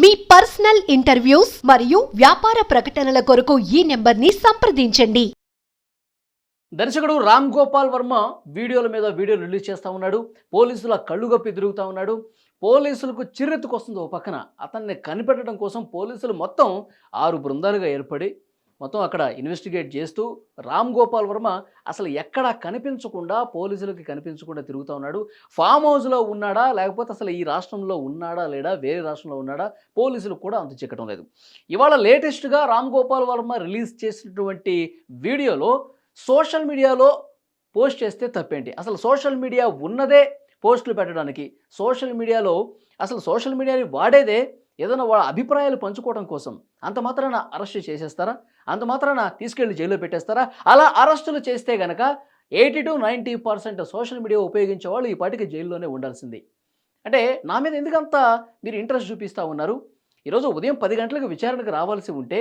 మీ personal interviews మరియు వ్యాపార ప్రకటనల కొరకు ఈ నెంబర్ని సంప్రదించండి. దర్శకుడు రామ్ గోపాల్ వర్మ వీడియోల మీద వీడియో రిలీజ్ చేస్తూ ఉన్నాడు. పోలీసుల కళ్ళుగప్పి తిరుగుతూ ఉన్నాడు. పోలీసులకు చిర్రెత్తుకొస్తుంది ఓ పక్కన. అతన్ని కనిపెట్టడం కోసం పోలీసులు మొత్తం ఆరు బృందాలుగా ఏర్పడి మొత్తం అక్కడ ఇన్వెస్టిగేట్ చేస్తూ రామ్ గోపాల్ వర్మ అసలు ఎక్కడా కనిపించకుండా పోలీసులకి కనిపించకుండా తిరుగుతూ ఉన్నాడు. ఫామ్ హౌస్లో ఉన్నాడా? లేకపోతే అసలు ఈ రాష్ట్రంలో ఉన్నాడా లేడా? వేరే రాష్ట్రంలో ఉన్నాడా? పోలీసులు కూడా అంత చిక్కడం లేదు. ఇవాళ లేటెస్ట్గా రామ్ గోపాల్ వర్మ రిలీజ్ చేసినటువంటి వీడియోలో సోషల్ మీడియాలో పోస్ట్ చేస్తే తప్పేంటి? అసలు సోషల్ మీడియా ఉన్నదే పోస్టులు పెట్టడానికి. సోషల్ మీడియాలో అసలు సోషల్ మీడియాని వాడేదే ఏదైనా వాళ్ళ అభిప్రాయాలు పంచుకోవడం కోసం అంత మాత్రాన అరెస్ట్ చేసేస్తారా? అంత మాత్రాన తీసుకెళ్ళి జైల్లో పెట్టేస్తారా? అలా అరెస్టులు చేస్తే గనక eighty two ninety percent social media ఉపయోగించే వాళ్ళు ఈ పాటికి జైల్లోనే ఉండాల్సింది. అంటే నా మీద ఎందుకంత మీరు ఇంట్రెస్ట్ చూపిస్తూ ఉన్నారు? ఈరోజు ఉదయం పది గంటలకు విచారణకు రావాల్సి ఉంటే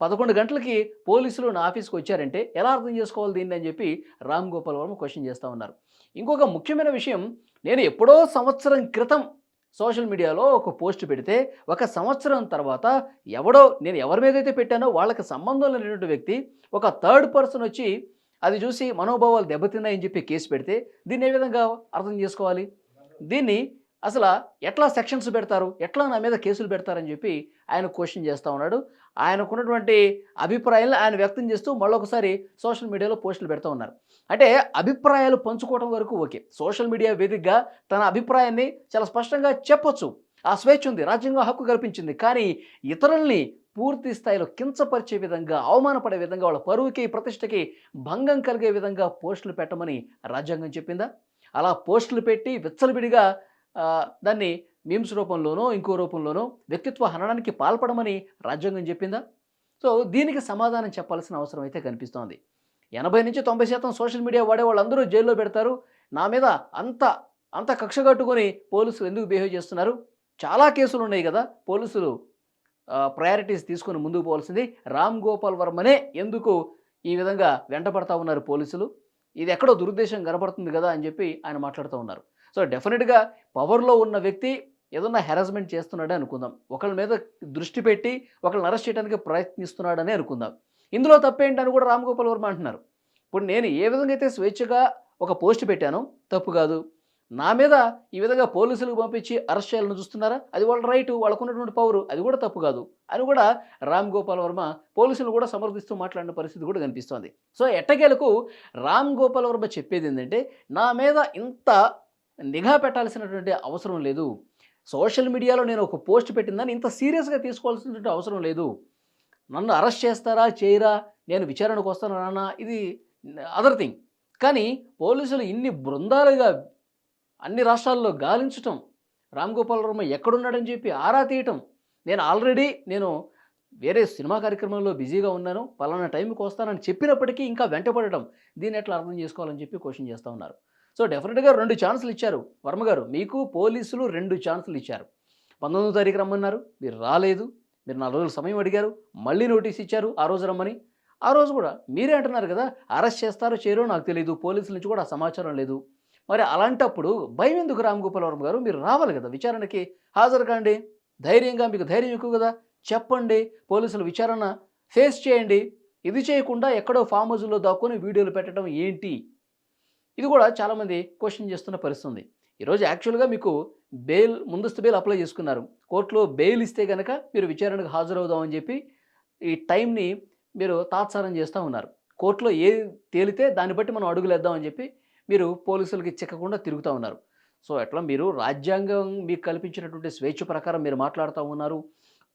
పదకొండు గంటలకి పోలీసులు నా ఆఫీస్కి వచ్చారంటే ఎలా అర్థం చేసుకోవాలి దీన్ని అని చెప్పి రామ్ గోపాల్ వర్మ క్వశ్చన్ చేస్తూ ఉన్నారు. ఇంకొక ముఖ్యమైన విషయం నేను ఎప్పుడో సంవత్సరం క్రితం సోషల్ మీడియాలో ఒక పోస్ట్ పెడితే ఒక సంవత్సరం తర్వాత ఎవడో నేను ఎవరి మీద అయితే పెట్టానో వాళ్ళకి సంబంధం లేనటువంటి వ్యక్తి ఒక థర్డ్ పర్సన్ వచ్చి అది చూసి మనోభావాలు దెబ్బతిన్నాయని చెప్పి కేసు పెడితే దీన్ని ఏ విధంగా అర్థం చేసుకోవాలి? దీన్ని అసలు ఎట్లా సెక్షన్స్ పెడతారు? ఎట్లా నా మీద కేసులు పెడతారని చెప్పి ఆయన క్వశ్చన్ చేస్తూ ఉన్నాడు. ఆయనకున్నటువంటి అభిప్రాయాలను ఆయన వ్యక్తం చేస్తూ మళ్ళొకసారి సోషల్ మీడియాలో పోస్టులు పెడుతూ ఉన్నారు. అంటే అభిప్రాయాలు పంచుకోవడం వరకు ఓకే. సోషల్ మీడియా వేదికగా తన అభిప్రాయాన్ని చాలా స్పష్టంగా చెప్పొచ్చు. ఆ స్వేచ్ఛ ఉంది రాజ్యాంగం హక్కు కల్పించింది. కానీ ఇతరుల్ని పూర్తి స్థాయిలో కించపరిచే విధంగా అవమానపడే విధంగా వాళ్ళ పరువుకి ప్రతిష్టకి భంగం కలిగే విధంగా పోస్టులు పెట్టమని రాజ్యాంగం చెప్పిందా? అలా పోస్టులు పెట్టి విచ్చలవిడిగా దాన్ని మీమ్స్ రూపంలోనో ఇంకో రూపంలోనో వ్యక్తిత్వ హననానికి పాల్పడమని రాజ్యాంగం చెప్పిందా? సో దీనికి సమాధానం చెప్పాల్సిన అవసరం అయితే కనిపిస్తోంది. ఎనభై నుంచి తొంభై శాతం సోషల్ మీడియా వాడే వాళ్ళందరూ జైల్లో పెడతారు. నా మీద అంత అంత కక్ష కట్టుకొని పోలీసులు ఎందుకు బిహేవ్ చేస్తున్నారు? చాలా కేసులు ఉన్నాయి కదా పోలీసులు ప్రయారిటీస్ తీసుకొని ముందుకు పోవాల్సింది. రామ్ గోపాల్ వర్మనే ఎందుకు ఈ విధంగా వెంటపడతా ఉన్నారు పోలీసులు? ఇది ఎక్కడో దురుద్దేశం కనబడుతుంది కదా అని చెప్పి ఆయన మాట్లాడుతూ ఉన్నారు. సో డెఫినెట్గా పవర్లో ఉన్న వ్యక్తి ఏదన్నా హెరాస్మెంట్ చేస్తున్నాడే అనుకుందాం. ఒకళ్ళ మీద దృష్టి పెట్టి ఒకళ్ళని అరెస్ట్ చేయడానికి ప్రయత్నిస్తున్నాడనే అనుకుందాం. ఇందులో తప్పేంటని కూడా రామ్ గోపాల్ వర్మ అంటున్నారు. ఇప్పుడు నేను ఏ విధంగా అయితే స్వేచ్ఛగా ఒక పోస్ట్ పెట్టానో తప్పు కాదు. నా మీద ఈ విధంగా పోలీసులకు పంపించి అరెస్ట్ చేయాలని చూస్తున్నారా? అది వాళ్ళ రైటు వాళ్ళకున్నటువంటి పవరు అది కూడా తప్పు కాదు అని కూడా రామ్ గోపాల్ వర్మ పోలీసులు కూడా సమర్థిస్తూ మాట్లాడిన పరిస్థితి కూడా కనిపిస్తోంది. సో ఎట్టకేలకు రామ్ గోపాల్ వర్మ చెప్పేది ఏంటంటే నా మీద ఇంత నిఘా పెట్టాల్సినటువంటి అవసరం లేదు. సోషల్ మీడియాలో నేను ఒక పోస్ట్ పెట్టిందని ఇంత సీరియస్గా తీసుకోవాల్సినటువంటి అవసరం లేదు. నన్ను అరెస్ట్ చేస్తారా చేయరా? నేను విచారణకు వస్తానా నాన్న ఇది అదర్ థింగ్. కానీ పోలీసులు ఇన్ని బృందాలుగా అన్ని రాష్ట్రాల్లో గాలించటం రామ్ గోపాల్ వర్మ ఎక్కడున్నాడని చెప్పి ఆరా తీయటం నేను ఆల్రెడీ నేను వేరే సినిమా కార్యక్రమంలో బిజీగా ఉన్నాను పలానా టైంకి వస్తానని చెప్పినప్పటికీ ఇంకా వెంటపడటం దీన్ని ఎట్లా అర్థం చేసుకోవాలని చెప్పి క్వశ్చన్ చేస్తూ ఉన్నారు. సో డెఫినెట్గా రెండు ఛాన్సులు ఇచ్చారు. వర్మ గారు మీకు పోలీసులు రెండు ఛాన్సులు ఇచ్చారు. పంతొమ్మిదో తారీఖు రమ్మన్నారు మీరు రాలేదు మీరు నాలుగు రోజులు సమయం అడిగారు మళ్ళీ నోటీస్ ఇచ్చారు ఆ రోజు రమ్మని. ఆ రోజు కూడా మీరే అంటున్నారు కదా అరెస్ట్ చేస్తారో చేయరో నాకు తెలియదు పోలీసుల నుంచి కూడా సమాచారం లేదు. మరి అలాంటప్పుడు భయం ఎందుకు రామ్ గోపాల్ వర్మ గారు? మీరు రావాలి కదా విచారణకి. హాజరు కాండి ధైర్యంగా మీకు ధైర్యం ఎక్కువ కదా చెప్పండి పోలీసులు విచారణ ఫేస్ చేయండి. ఇది చేయకుండా ఎక్కడో ఫామ్ హౌస్లో దాక్కుని వీడియోలు పెట్టడం ఏంటి? ఇది కూడా చాలామంది క్వశ్చన్ చేస్తున్న పరిస్థితి ఉంది ఈరోజు యాక్చువల్గా మీకు బెయిల్ ముందస్తు బెయిల్ అప్లై చేసుకున్నారు. కోర్టులో బెయిల్ ఇస్తే కనుక మీరు విచారణకు హాజరవుదామని చెప్పి ఈ టైంని మీరు తాత్సారం చేస్తూ ఉన్నారు. కోర్టులో ఏ తేలితే దాన్ని బట్టి మనం అడుగులేద్దామని చెప్పి మీరు పోలీసులకి చిక్కకుండా తిరుగుతూ ఉన్నారు. సో ఎట్లా మీరు రాజ్యాంగం మీకు కల్పించినటువంటి స్వేచ్ఛ ప్రకారం మీరు మాట్లాడుతూ ఉన్నారు.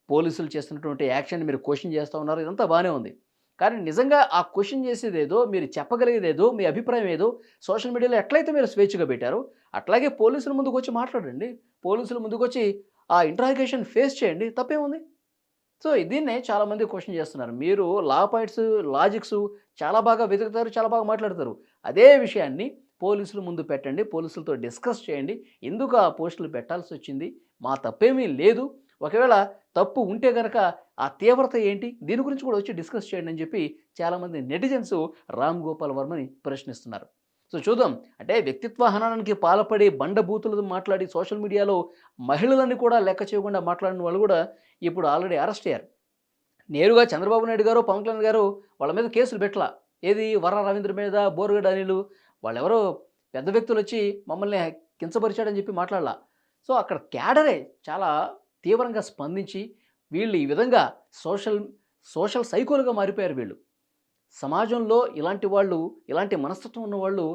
పోలీసులు చేస్తున్నటువంటి యాక్షన్ మీరు క్వశ్చన్ చేస్తూ ఉన్నారు. ఇదంతా బాగానే ఉంది. కానీ నిజంగా ఆ క్వశ్చన్ చేసేది ఏదో మీరు చెప్పగలిగేది ఏదో మీ అభిప్రాయం ఏదో సోషల్ మీడియాలో ఎట్లయితే మీరు స్వేచ్ఛగా పెట్టారో అట్లాగే పోలీసుల ముందుకు వచ్చి మాట్లాడండి. పోలీసుల ముందుకు వచ్చి ఆ ఇంట్రాగేషన్ ఫేస్ చేయండి. తప్పేముంది? సో దీన్నే చాలామంది క్వశ్చన్ చేస్తున్నారు. మీరు లా పాయింట్స్ లాజిక్స్ చాలా బాగా వెతుకుతారు చాలా బాగా మాట్లాడతారు. అదే విషయాన్ని పోలీసుల ముందు పెట్టండి. పోలీసులతో డిస్కస్ చేయండి. ఎందుకు ఆ పోస్టులు పెట్టాల్సి వచ్చింది? మా తప్పేమీ లేదు. ఒకవేళ తప్పు ఉంటే కనుక ఆ తీవ్రత ఏంటి? దీని గురించి కూడా వచ్చి డిస్కస్ చేయండి అని చెప్పి చాలామంది నెటిజన్స్ రామ్ గోపాల్ వర్మని ప్రశ్నిస్తున్నారు. సో చూద్దాం. అంటే వ్యక్తిత్వ హననానికి పాల్పడి బండబూతులు మాట్లాడి సోషల్ మీడియాలో మహిళలని కూడా లెక్క చేయకుండా మాట్లాడిన వాళ్ళు కూడా ఇప్పుడు ఆల్రెడీ అరెస్ట్ అయ్యారు. నేరుగా చంద్రబాబు నాయుడు గారు పవన్ కళ్యాణ్ గారు వాళ్ళ మీద కేసులు పెట్టలా. ఏది వర రవీంద్ర మీద బోరుగడ్డ అనిలు వాళ్ళెవరో పెద్ద వ్యక్తులు వచ్చి మమ్మల్ని కించపరిచాడని చెప్పి మాట్లాడాల. సో అక్కడ క్యాడరే చాలా తీవ్రంగా స్పందించి వీళ్ళు ఈ విధంగా సోషల్ సోషల్ సైకోలుగా మారిపోయారు వీళ్ళు. సమాజంలో ఇలాంటి వాళ్ళు ఇలాంటి మనస్తత్వం ఉన్న వాళ్ళు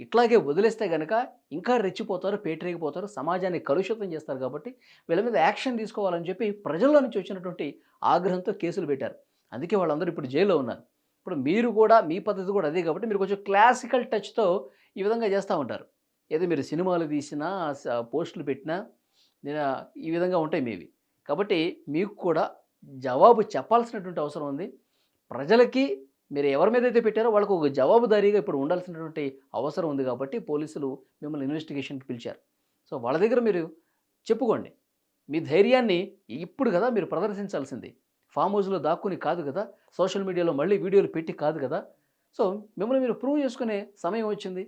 ఇట్లాగే వదిలేస్తే కనుక ఇంకా రెచ్చిపోతారు పేటరేగిపోతారు సమాజాన్ని కలుషితం చేస్తారు కాబట్టి వీళ్ళ మీద యాక్షన్ తీసుకోవాలని చెప్పి ప్రజల్లో నుంచి వచ్చినటువంటి ఆగ్రహంతో కేసులు పెట్టారు. అందుకే వాళ్ళందరూ ఇప్పుడు జైల్లో ఉన్నారు. ఇప్పుడు మీరు కూడా మీ పద్ధతి కూడా అదే కాబట్టి మీరు కొంచెం క్లాసికల్ టచ్తో ఈ విధంగా చేస్తూ ఉంటారు. ఏదో మీరు సినిమాలు తీసినా పోస్టులు పెట్టినా ఈ విధంగా ఉంటాయి మీవి కాబట్టి మీకు కూడా జవాబు చెప్పాల్సినటువంటి అవసరం ఉంది. ప్రజలకి మీరు ఎవరి మీద అయితే పెట్టారో వాళ్ళకు ఒక జవాబుదారీగా ఇప్పుడు ఉండాల్సినటువంటి అవసరం ఉంది కాబట్టి పోలీసులు మిమ్మల్ని ఇన్వెస్టిగేషన్కి పిలిచారు. సో వాళ్ళ దగ్గర మీరు చెప్పుకోండి. మీ ధైర్యాన్ని ఇప్పుడు కదా మీరు ప్రదర్శించాల్సింది. ఫామ్ హౌస్లో దాక్కుని కాదు కదా. సోషల్ మీడియాలో మళ్ళీ వీడియోలు పెట్టి కాదు కదా. సో మిమ్మల్ని మీరు ప్రూవ్ చేసుకునే సమయం వచ్చింది.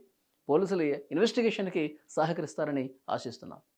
పోలీసులు ఇన్వెస్టిగేషన్కి సహకరిస్తారని ఆశిస్తున్నాం.